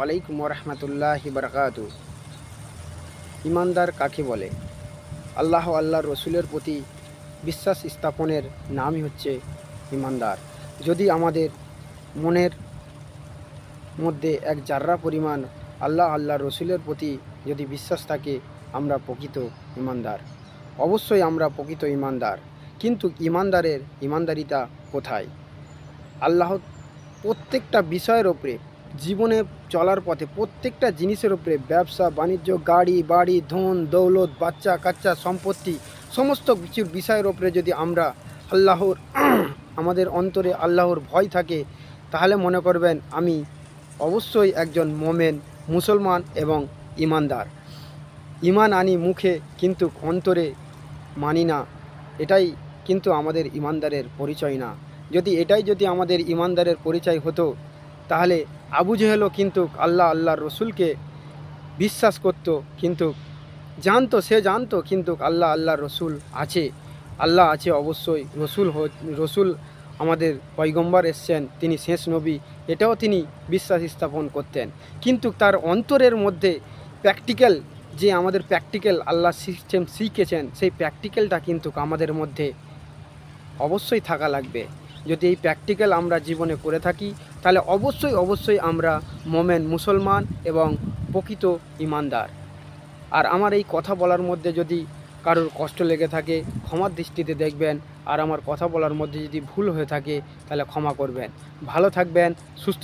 আলাইকুম রহমতুল্লাহ বারকাতু। ইমানদার কাকে বলে? আল্লাহ আল্লাহ রসুলের প্রতি বিশ্বাস স্থাপনের নামই হচ্ছে ইমানদার। যদি আমাদের মনের মধ্যে এক জাররা পরিমাণ আল্লাহ আল্লাহ রসুলের প্রতি যদি বিশ্বাস থাকে, আমরা প্রকৃত ইমানদার। অবশ্যই আমরা প্রকৃত ইমানদার। কিন্তু ইমানদারের ইমানদারিতা কোথায়? আল্লাহ প্রত্যেকটা বিষয়ের ওপরে জীবনে চলার পথে প্রত্যেকটা জিনিসের উপরে ব্যবসা, বাণিজ্য, গাড়ি, বাড়ি, ধন, দৌলত, বাচ্চা, কাচ্চা, সম্পত্তি, সমস্ত কিছুর বিষয়ের ওপরে যদি আমরা আল্লাহর, আমাদের অন্তরে আল্লাহর ভয় থাকে, তাহলে মনে করবেন আমি অবশ্যই একজন মোমেন, মুসলমান এবং ইমানদার। ইমান আনি মুখে কিন্তু অন্তরে মানি না, এটাই কিন্তু আমাদের ইমানদারের পরিচয় না। যদি এটাই যদি আমাদের ইমানদারের পরিচয় হতো তাহলে আবু জেহেলও কিন্তু আল্লাহ, আল্লাহর রসুলকে বিশ্বাস করত, কিন্তু জানতো, সে জানতো কিন্তু আল্লাহ, আল্লাহর রসুল আছে। আল্লাহ আছে অবশ্যই, রসুল রসুল আমাদের পয়গম্বর এসছেন, তিনি শেষ নবী, এটাও তিনি বিশ্বাস স্থাপন করতেন। কিন্তু তার অন্তরের মধ্যে প্র্যাকটিক্যাল যে আমাদের প্র্যাকটিক্যাল আল্লাহ সিস্টেম শিখেছেন, সেই প্র্যাকটিক্যালটা কিন্তু আমাদের মধ্যে অবশ্যই থাকা লাগবে। যদি এই প্র্যাকটিক্যাল আমরা জীবনে করে থাকি, তাহলে অবশ্যই অবশ্যই আমরা মোমেন মুসলমান এবং প্রকৃত ইমানদার। আর আমার এই কথা বলার মধ্যে যদি কারোর কষ্ট লেগে থাকে, ক্ষমার দৃষ্টিতে দেখবেন। আর আমার কথা বলার মধ্যে যদি ভুল হয়ে থাকে, তাহলে ক্ষমা করবেন। ভালো থাকবেন, সুস্থ